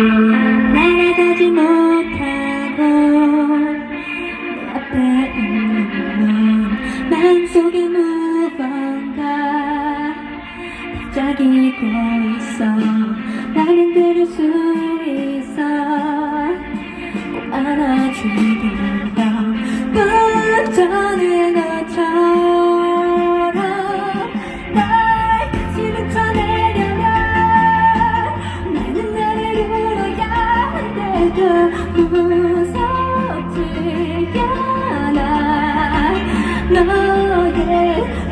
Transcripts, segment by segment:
날아가지 못하고 아파 있는 마음속에 무언가 다작이고 있어. 나는 그 무섭지않아 너의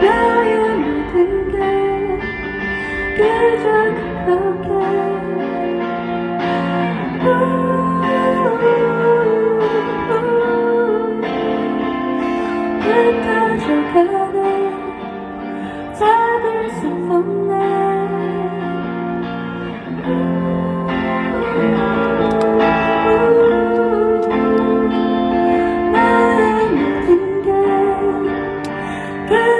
봐야 모든 게 그저 그렇게 흩어져가네 잡을 수 없네 Good.